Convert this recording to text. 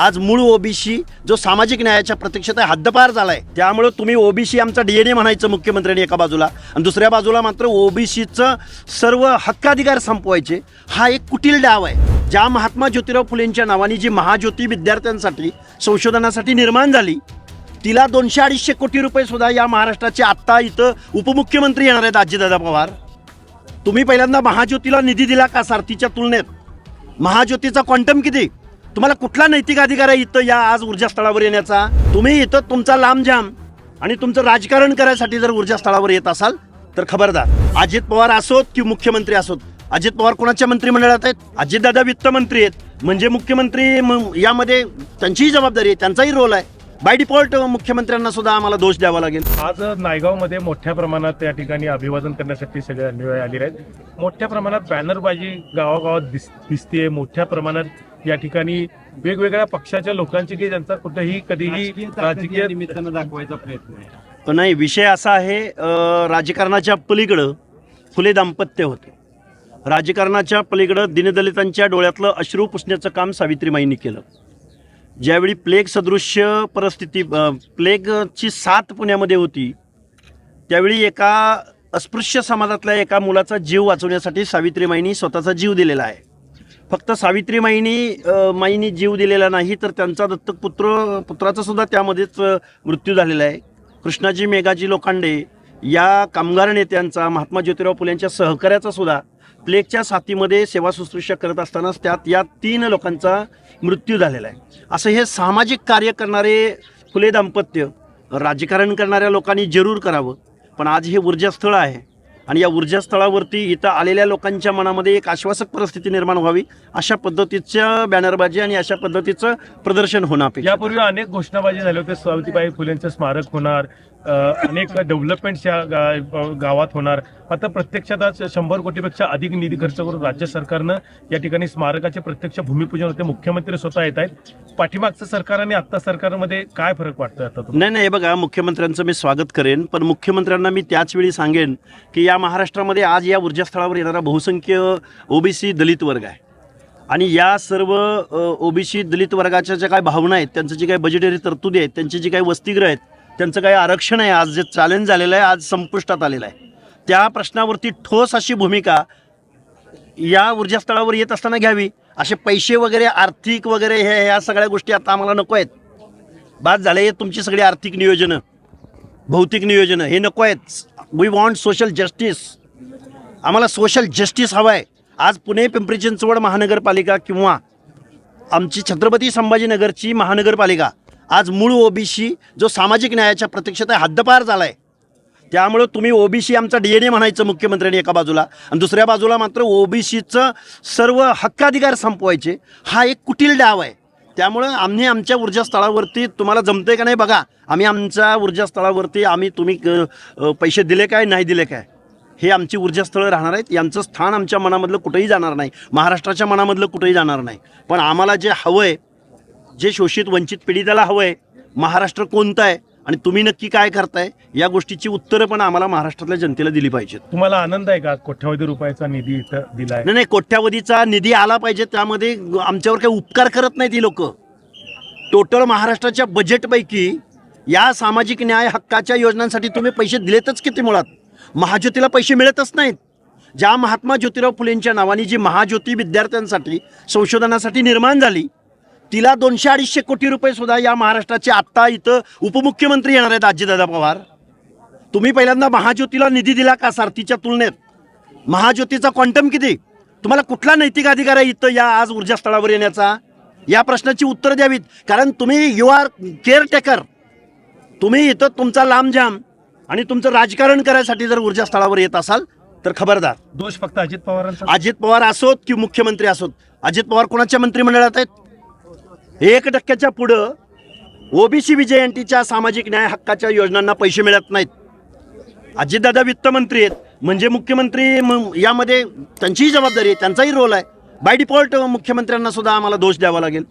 आज मूळ ओबीसी जो सामाजिक न्यायाच्या प्रतीक्षेत आहे हद्दपार झालाय. त्यामुळं तुम्ही ओबीसी आमचा डीएनए म्हणायचं मुख्यमंत्र्यांनी एका बाजूला. आणि दुसऱ्या बाजूला मात्र ओबीसीचं सर्व हक्काधिकार संपवायचे हा एक कुटील डाव आहे. ज्या महात्मा ज्योतिराव फुलेंच्या नावाने जी महाज्योती विद्यार्थ्यांसाठी संशोधनासाठी निर्माण झाली तिला दोनशे अडीचशे कोटी रुपये सुद्धा या महाराष्ट्राचे आत्ता इथं उपमुख्यमंत्री येणार आहेत आजीदादा पवार. तुम्ही पहिल्यांदा महाज्योतीला निधी दिला का सारथीच्या तुलनेत? महाज्योतीचा क्वांटम किती? तुम्हाला कुठला नैतिक अधिकार आहे इथं या आज ऊर्जा स्थळावर येण्याचा? तुम्ही इथं तुमचा लांबजाम आणि तुमचं राजकारण करायसाठी जर ऊर्जा स्थळावर येत असाल तर खबरदार. अजित पवार असोत की मुख्यमंत्री असोत? अजित पवार कोणाच्या मंत्रिमंडळात आहेत? अजितदादा वित्तमंत्री आहेत. म्हणजे मुख्यमंत्री म- यामध्ये त्यांचीही जबाबदारी आहे त्यांचाही रोल आहे. बाय डिफॉल्ट मुख्यमंत्र्यांना सुद्धा आम्हाला दोष द्यावा लागेल. आज नायगावमध्ये मोठ्या प्रमाणात त्या ठिकाणी अभिवादन करण्यासाठी सगळे अन्वय आलेले आहेत. मोठ्या प्रमाणात बॅनरबाजी गावागावात दिस दिसतेय. मोठ्या प्रमाणात या ठिकाणी वेगवेगळ्या पक्षाच्या लोकांची की ज्यांचा कुठेही कधीही राजकीय निमित्तानं दाखवायचा प्रयत्न आहे. पण नाही विषय असा आहे राजकारणाच्या पलीकडं फुले दाम्पत्य होते. राजकारणाच्या पलीकडं दिनदलितांच्या डोळ्यातलं अश्रू पुसण्याचं काम सावित्रीमाईंनी केलं. ज्यावेळी प्लेग सदृश्य परिस्थिती प्लेगची साथ पुण्यामध्ये होती त्यावेळी एका अस्पृश्य समाजातल्या एका मुलाचा जीव वाचवण्यासाठी सावित्रीमाईंनी स्वतःचा जीव दिलेला आहे. फक्त सावित्रीमाईंनी माईंनी जीव दिलेला नाही तर त्यांचा दत्तक पुत्र पुत्राचा सुद्धा त्यामध्येच मृत्यू झालेला आहे. कृष्णाजी मेघाजी लोखंडे या कामगार नेत्यांचा महात्मा ज्योतिराव फुलेंच्या सहकार्याचा सुद्धा प्लेगच्या साथीमध्ये सेवा शुश्रूषा करत असतानाच त्यात या तीन लोकांचा मृत्यू झालेला आहे. असं हे सामाजिक कार्य करणारे फुले दाम्पत्य राजकारण करणाऱ्या लोकांनी जरूर करावं पण आज हे ऊर्जास्थळ आहे. आणि या ऊर्जास्थळावरती इथं आलेल्या लोकांच्या मनामध्ये एक आश्वासक परिस्थिती निर्माण व्हावी अशा पद्धतीच्या बॅनरबाजी आणि अशा पद्धतीचं प्रदर्शन होणं अपेक्षित आहे. यापूर्वी अनेक घोषणाबाजी झाल्या होत्या सावित्रीबाई फुलेंचं स्मारक होणार अनेक डेव्हलपमेंट्स या गावात होणार आता प्रत्यक्षात आज शंभर कोटीपेक्षा अधिक निधी खर्च करून राज्य सरकारनं या ठिकाणी स्मारकाचे प्रत्यक्ष भूमिपूजन होते मुख्यमंत्री स्वतः येत आहेत पाठीमागचं सरकार आणि आता सरकारमध्ये काय फरक वाटतोय आता? नाही नाही हे बघा मुख्यमंत्र्यांचं मी स्वागत करेन पण मुख्यमंत्र्यांना मी त्याच वेळी सांगेन की या महाराष्ट्रामध्ये आज या ऊर्जास्थळावर येणारा बहुसंख्य ओबीसी दलित वर्ग आहे. आणि या सर्व ओबीसी दलित वर्गाच्या ज्या काही भावना आहेत त्यांचं जी काही बजेटरी तरतुदी आहेत त्यांची जी काही वसतिगृह आहेत त्यांचं काही आरक्षण आहे आज जे चॅलेंज झालेलं आहे आज संपुष्टात आलेलं आहे. त्या प्रश्नावरती ठोस अशी भूमिका या ऊर्जास्थळावर येत असताना घ्यावी. असे पैसे वगैरे आर्थिक वगैरे हे ह्या सगळ्या गोष्टी आता आम्हाला नको आहेत. बाद झाले तुमची सगळी आर्थिक नियोजनं. भौतिक नियोजनं हे नको आहेत. वी वॉन्ट सोशल जस्टिस आम्हाला सोशल जस्टिस हवं आहे आज पुणे पिंपरी चिंचवड महानगरपालिका किंवा आमची छत्रपती संभाजीनगरची महानगरपालिका आज मूळ ओबीसी जो सामाजिक न्यायाच्या प्रतीक्षेत आहे हद्दपार झाला आहे त्यामुळं तुम्ही ओबीसी आमचा डी एन ए म्हणायचं मुख्यमंत्र्यांनी एका बाजूला. आणि दुसऱ्या बाजूला मात्र ओबीसीचं सर्व हक्काधिकार संपवायचे. हा एक कुटील डाव आहे. त्यामुळं आम्ही आमच्या ऊर्जास्थळावरती तुम्हाला जमते का नाही बघा. आम्ही आमच्या ऊर्जास्थळावरती आम्ही तुम्ही पैसे दिले काय नाही दिले काय? हे आमची ऊर्जास्थळं राहणार आहेत. यांचं स्थान आमच्या मनामधलं कुठंही जाणार नाही. महाराष्ट्राच्या मनामधलं कुठंही जाणार नाही. पण आम्हाला जे हवं आहे जे शोषित वंचित पीडिताला हवं आहे महाराष्ट्र कोणतं आहे? आणि तुम्ही नक्की काय करताय या गोष्टीची उत्तरं पण आम्हाला महाराष्ट्रातल्या जनतेला दिली पाहिजेत. तुम्हाला आनंद आहे का? कोट्यावधी रुपयाचा निधी इथं दिलाय. नाही नाही कोट्यावधीचा निधी आला पाहिजे त्यामध्ये आमच्यावर काही उपकार करत नाहीत ही लोक. टोटल महाराष्ट्राच्या बजेटपैकी या सामाजिक न्याय हक्काच्या योजनांसाठी तुम्ही पैसे दिलेतच किती मुळात? महाज्योतीला पैसे मिळतच नाहीत. ज्या महात्मा ज्योतिराव फुलेंच्या नावाने जी महाज्योती विद्यार्थ्यांसाठी संशोधनासाठी निर्माण झाली तिला दोनशे अडीचशे कोटी रुपये सुद्धा या महाराष्ट्राचे आत्ता इथं उपमुख्यमंत्री येणार आहेत अजितदादा पवार. तुम्ही पहिल्यांदा महाज्योतीला निधी दिला का सारथीच्या तुलनेत? महाज्योतीचा क्वांटम किती? तुम्हाला कुठला नैतिक अधिकार आहे इथं या आज ऊर्जास्थळावर येण्याचा? या प्रश्नाची उत्तर द्यावीत. कारण तुम्ही यू आर केअरटेकर तुम्ही इथं तुमचा लांबजाम आणि तुमचं राजकारण करायसाठी जर ऊर्जास्थळावर येत असाल तर खबरदार. दोष फक्त अजित पवारांचा? अजित पवार असोत की मुख्यमंत्री असोत? अजित पवार कोणाच्या मंत्रिमंडळात आहेत? एक टक्क्याच्या पुढं ओबीसी विजयंतीच्या सामाजिक न्याय हक्काच्या योजनांना पैसे मिळत नाहीत. अजितदादा वित्तमंत्री आहेत. म्हणजे मुख्यमंत्री यामध्ये त्यांचीही जबाबदारी आहे त्यांचाही रोल आहे. बाय डिफॉल्ट मुख्यमंत्र्यांना सुद्धा आम्हाला दोष द्यावा लागेल.